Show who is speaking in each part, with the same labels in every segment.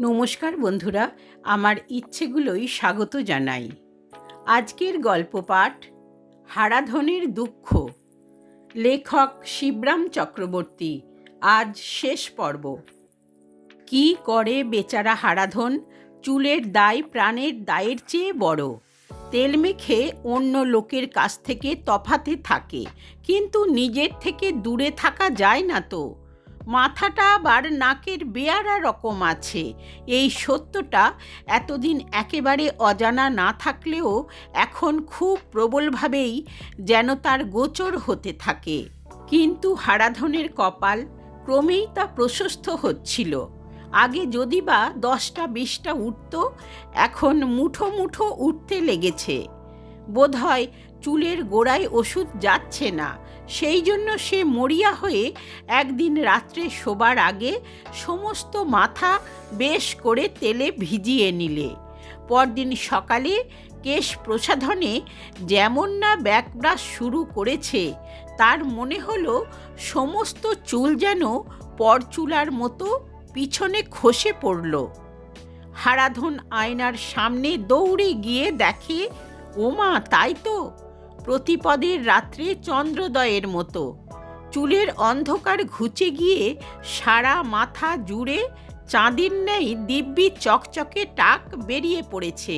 Speaker 1: নমস্কার বন্ধুরা, আমার ইচ্ছেগুলোই স্বাগত জানাই। আজকের গল্প পাঠ, হারাধনের দুঃখ। লেখক শিবরাম চক্রবর্তী, আজ শেষ পর্ব। কি করে বেচারা হারাধন চুলের দায় প্রাণের দায়ের চেয়ে বড়? তেল মেখে অন্য লোকের কাছ থেকে তফাতে থাকে, কিন্তু নিজের থেকে দূরে থাকা যায় না তো। মাথাটা আবার নাকের বেয়ারা রকম আছে। এই সত্যটা এতদিন একেবারে অজানা না থাকলেও এখন খুব প্রবলভাবেই যেন তার গোচর হতে থাকে। কিন্তু হারাধনের কপাল ক্রমেই তা প্রশস্ত হচ্ছিল। আগে যদি বা দশটা, বিশটা উঠত, এখন মুঠো মুঠো উঠতে লেগেছে। বোধহয় চুলের গোড়ায় ওষুধ যাচ্ছে না। সেই জন্য সে মরিয়া হয়ে একদিন রাত্রে শোবার আগে সমস্ত মাথা বেশ করে তেলে ভিজিয়ে নিলে। পরদিন সকালে কেশ প্রসাধনে যেমন না ব্যাকব্রাশ শুরু করেছে, তার মনে হলো সমস্ত চুল যেন পরচুলার মতো পিছনে খসে পড়ল। হারাধন আয়নার সামনে দৌড়ে গিয়ে দেখে, ওমা, তাই তো! প্রতিপদের রাত্রে চন্দ্রোদয়ের মতো। চুলের অন্ধকার ঘুচে গিয়ে সারা মাথা জুড়ে চাঁদের ন্যায় দিব্যি চকচকে টাক বেরিয়ে পড়েছে।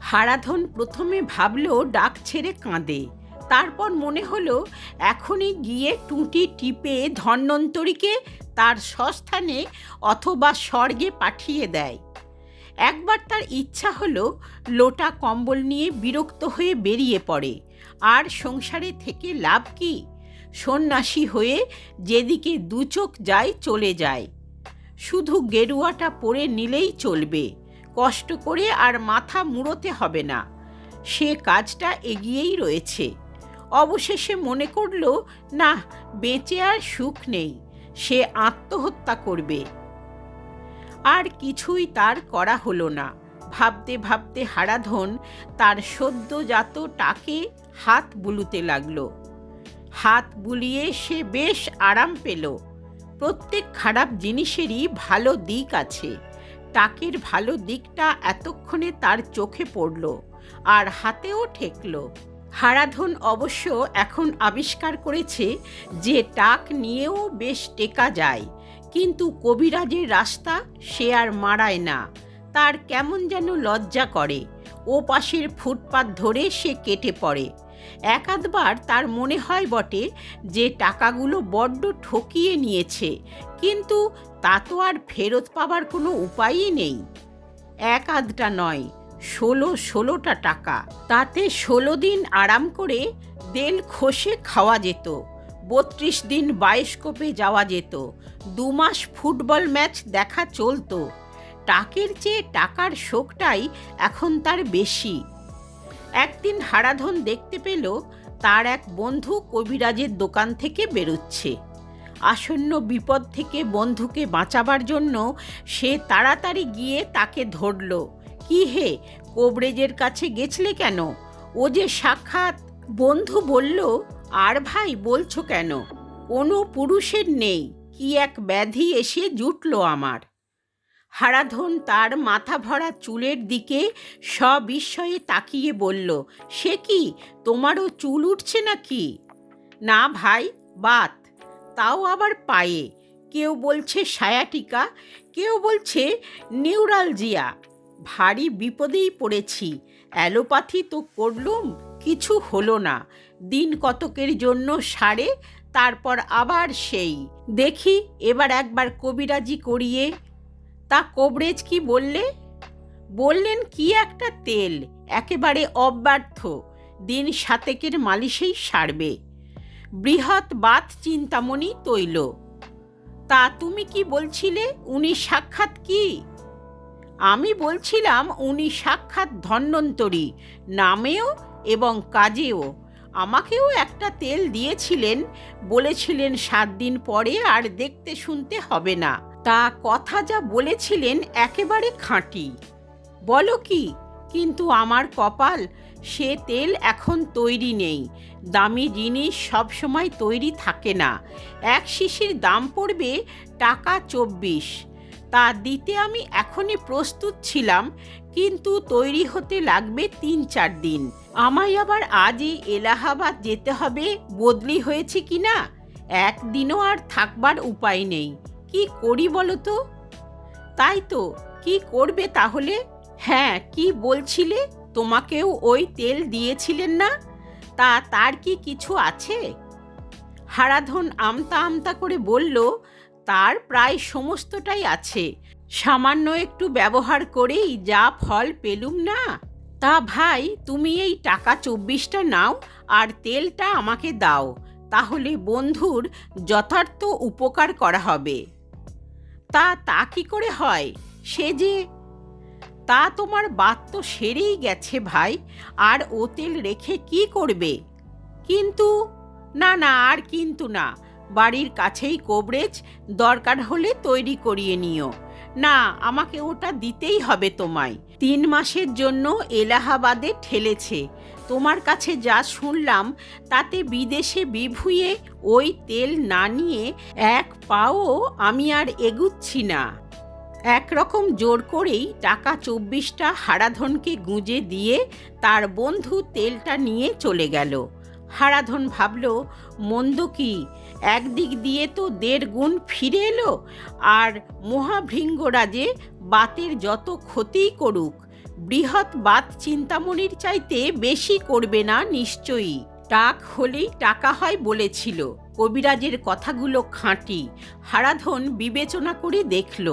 Speaker 1: হারাধন প্রথমে ভাবল, ডাক ছেড়ে কাঁদে। তারপর মনে হলো, এখনই গিয়ে টুঁটি টিপে ধন্বন্তরীকে তার সস্থানে অথবা স্বর্গে পাঠিয়ে দেয়। একবার তার ইচ্ছা হলো, লোটা কম্বল নিয়ে বিরক্ত হয়ে বেরিয়ে পড়ে। আর সংসারে থেকে লাভ কি? সন্ন্যাসী হয়ে যেদিকে দুচোখ যায় চলে যায়। শুধু গেরুয়াটা পরে নিলেই চলবে। কষ্ট করে আর মাথা মুড়োতে হবে না। সে কাজটা এগিয়েই রয়েছে। অবশেষে মনে করল, না, বেঁচে আর সুখ নেই। সে আত্মহত্যা করবে। আর কিছুই তার করা হলো না। ভাবতে ভাবতে হারাধন তার সদ্যজাত টাকে হাত বুলুতে লাগল। হাত বুলিয়ে সে বেশ আরাম পেল। প্রত্যেক খারাপ জিনিসেরই ভালো দিক আছে। টাকের ভালো দিকটা এতক্ষণে তার চোখে পড়ল আর হাতেও ঠেকল। হারাধন অবশ্য এখন আবিষ্কার করেছে যে টাক নিয়েও বেশ টেকা যায়, কিন্তু কবিরাজের রাস্তা সে আর মারায় না। তার কেমন যেন লজ্জা করে। ও পাশের ফুটপাত ধরে সে কেটে পড়ে। একাধবার তার মনে হয় বটে যে টাকাগুলো বড্ড ঠকিয়ে নিয়েছে, কিন্তু তা তো আর ফেরত পাবার কোনো উপায়ই নেই। এক আধটা নয়, ষোলো ষোলোটা টাকা। তাতে ষোলো দিন আরাম করে দেল খসে খাওয়া যেত, বত্রিশ দিন বায়োস্কোপে যাওয়া যেত, দু মাস ফুটবল ম্যাচ দেখা চলতো টাকের চেয়ে টাকার শোকটাই এখন তার বেশি। একদিন হারাধন দেখতে পেল, তার এক বন্ধু কবিরাজের দোকান থেকে বেরোচ্ছে। আসন্ন বিপদ থেকে বন্ধুকে বাঁচাবার জন্য সে তাড়াতাড়ি গিয়ে তাকে ধরল। কি হে, কোবরেজের কাছে গেছলে কেন? ও যে সাক্ষাৎ বন্ধু বলল, আর ভাই, বলছো কেন? কোনো পুরুষের নেই। কি এক ব্যাধি এসে জুটল আমার। হারাধন তার মাথা ভরা চুলের দিকে সবিস্ময়ে তাকিয়ে বলল, সে কি? তোমারও চুল উঠছে নাকি? না ভাই, বাত। তাও আবার পায়ে। কেউ বলছে সায়াটিকা, কেউ বলছে নিউরালজিয়া। ভারী বিপদেই পড়েছি। অ্যালোপ্যাথি তো করলুম, কিছু হলো না। দিন কতকের জন্য সারে, তারপর আবার সেই। দেখি, এবার একবার কবিরাজি করিয়ে তা কোবরেজ কি বললে? বললেন, কি একটা তেল? একেবারে অব্যর্থ। দিন সাতেকের মালিশেই সারবে। বৃহৎ বাত চিন্তামণি তৈল। তা তুমি কি বলছিলে? উনি সাক্ষাৎ কি? আমি বলছিলাম, উনি সাক্ষাৎ ধন্বন্তরী, নামেও এবং কাজেও। আমাকেও একটা তেল দিয়েছিলেন, বলেছিলেন, সাত দিন পরে আর দেখতে শুনতে হবে না। তা কথা যা বলেছিলেন একেবারে খাঁটি। বলো কি, কিন্তু আমার কপাল, সে তেল এখন তৈরি নেই। দামি জিনিস সব সময় তৈরি থাকে না। এক শিশির দাম পড়বে টাকা চব্বিশ। তা দিতে আমি এখনই প্রস্তুত ছিলাম, কিন্তু তৈরি হতে লাগবে তিন চার দিন। আমায় আবার আজই এলাহাবাদ যেতে হবে, বদলি হয়েছে কি না একদিনও আর থাকবার উপায় নেই। কি করি বলো তো? তাই তো, কি করবে তাহলে? হ্যাঁ কি বলছিলে? তোমাকেও ওই তেল দিয়েছিলেন না? তা তার কি কিছু আছে? হারাধন আমতা আমতা করে বলল, তার প্রায় সমস্তটাই আছে। সামান্য একটু ব্যবহার করেই যা ফল পেলুম না। তা ভাই, তুমি এই টাকা চব্বিশটা নাও আর তেলটা আমাকে দাও। তাহলে বন্ধুর যথার্থ উপকার করা হবে। তা তা কি করে হয়? সে যে তা তোমার বাত তো সেরেই গেছে ভাই, আর ও তেল রেখে কি করবে? কিন্তু, না না, আর কিন্তু না। বাড়ির কাছেই কোবরেজ, দরকার হলে তৈরি করিয়ে নিও। না, আমাকে ওটা দিতেই হবে তোমায়। তিন মাসের জন্য এলাহাবাদে ঠেলেছে। তোমার কাছে যা শুনলাম, তাতে বিদেশে বিভুয়ে ওই তেল না নিয়ে এক পাও আমি আর এগুচ্ছি না। একরকম জোর করেই টাকা চব্বিশটা হারাধনকে গুঁজে দিয়ে তার বন্ধু তেলটা নিয়ে চলে গেল। হারাধন ভাবল, মন্দ কি? একদিক দিয়ে তো দেড় গুণ ফিরে এলো, আর মহাভৃঙ্গরাজে বাতের যত ক্ষতিই করুক, বৃহৎ বাত চিন্তামণির চাইতে বেশি করবে না নিশ্চয়ই। টাক হলেই টাকা হয় বলেছিল, কবিরাজের কথাগুলো খাঁটি, হারাধন বিবেচনা করে দেখল।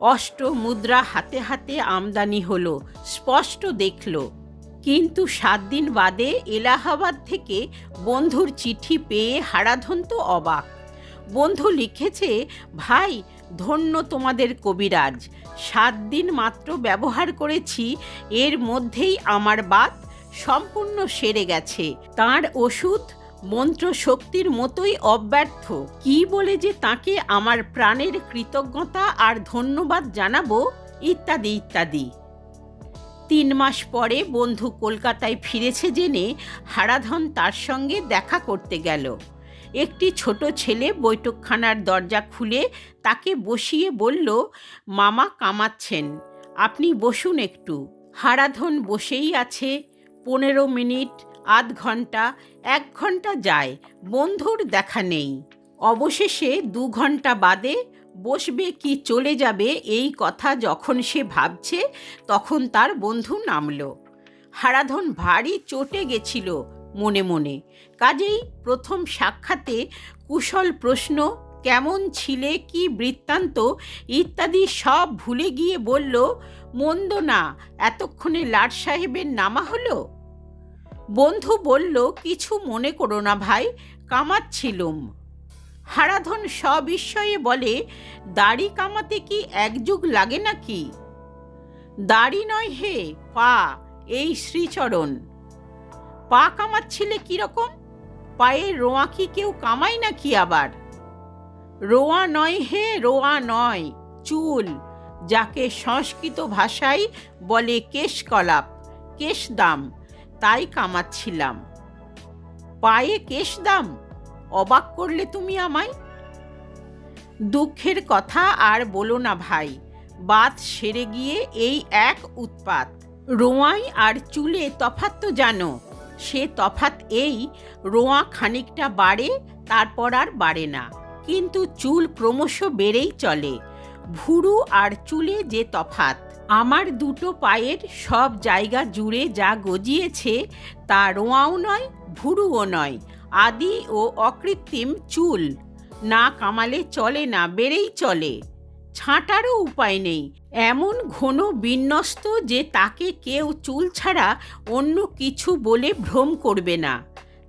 Speaker 1: অষ্ট মুদ্রা হাতে হাতে আমদানি হলো, স্পষ্ট দেখল। কিন্তু সাত দিন বাদে এলাহাবাদ থেকে বন্ধুর চিঠি পেয়ে হারাধন তো অবাক। বন্ধু লিখেছে, ভাই, ধন্য তোমাদের কবিরাজ। সাত দিন মাত্র ব্যবহার করেছি, এর মধ্যেই আমার বাত সম্পূর্ণ সেরে গেছে। তার ওষুধ মন্ত্র শক্তির মতোই অব্যর্থ। কি বলে যে তাকে আমার প্রাণের কৃতজ্ঞতা আর ধন্যবাদ জানাব, ইত্যাদি ইত্যাদি। তিন মাস পরে বন্ধু কলকাতায় ফিরেছে জেনে হারাধন তার সঙ্গে দেখা করতে গেল। একটি ছোট ছেলে বৈঠকখানার দরজা খুলে তাকে বসিয়ে বলল, মামা কামাচ্ছেন, আপনি বসুন একটু। হারাধন বসেই আছে। পনেরো মিনিট, আধ ঘণ্টা এক ঘণ্টা যায়, বন্ধুর দেখা নেই। অবশেষে দু ঘণ্টা বাদে বসবে কি চলে যাবে এই কথা যখন সে ভাবছে, তখন তার বন্ধু নামল। হারাধন ভারী চটে গেছিল মনে মনে। কাজেই প্রথম সাক্ষাতে কুশল প্রশ্ন, কেমন ছিলে, কি বৃত্তান্ত? ইত্যাদি সব ভুলে গিয়ে বলল, মন্দ না, এতক্ষণে লাট সাহেবের নামা হলো? বন্ধু বলল, কিছু মনে করো না ভাই, কামাচ্ছিলুম। হারাধন সবিস্ময়ে বলে, দাড়ি কামাতে কি এক যুগ লাগে নাকি? দাড়ি নয় হে, পা, এই শ্রীচরণ। পা কামাচ্ছিলে কীরকম পায়ে রোয়া কি কেউ কামায় নাকি আবার? রোয়া নয় হে, রোয়া নয়, চুল, যাকে সংস্কৃত ভাষায় বলে কেশকলাপ কেশদাম তাই কামাচ্ছিলাম। পায়ে কেশদাম অবাক করলে তুমি আমায়? দুঃখের কথা আর বলো না ভাই বাত সেরে গিয়ে এই এক উৎপাত। রোঁয়াই আর চুলে তফাত তো জানো, সে তফাত এই, রোঁয়া খানিকটা বাড়ে, তারপর আর বাড়ে না। কিন্তু চুল ক্রমশ বেড়েই চলে, ভুরু আর চুলে যে তফাত আমার দুটো পায়ের সব জায়গা জুড়ে যা গজিয়েছে, তা রোঁয়াও নয়, ভুরুও নয়। আদি ও অকৃত্রিম চুল। না কামালে চলে, না বেড়েই চলে। ছাঁটারও উপায় নেই। এমন ঘন বিন্যস্ত যে তাকে কেউ চুল ছাড়া অন্য কিছু বলে ভ্রম করবে না।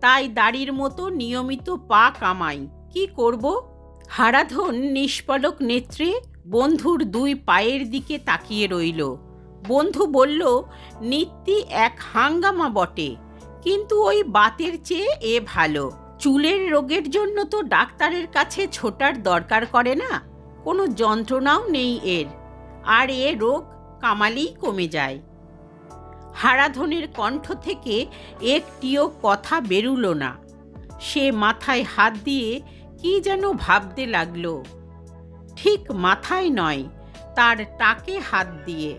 Speaker 1: তাই দাড়ির মতো নিয়মিত পা কামাই। কি করব? হারাধন নিষ্পলক নেত্রে বন্ধুর দুই পায়ের দিকে তাকিয়ে রইল। বন্ধু বলল নিত্যি এক হাঙ্গামা বটে। কিন্তু ওই বাতের চেয়ে এ ভালো। চুলের রোগের জন্য তো ডাক্তারের কাছে ছোটার দরকার করে না। কোনো যন্ত্রণাও নেই এর। আর এ রোগ কামালেই কমে যায়। হারাধনের কণ্ঠ থেকে একটিও কথা বেরুল না। সে মাথায় হাত দিয়ে কি যেন ভাবতে লাগল। ঠিক মাথায় নয়, তার টাকে হাত দিয়ে।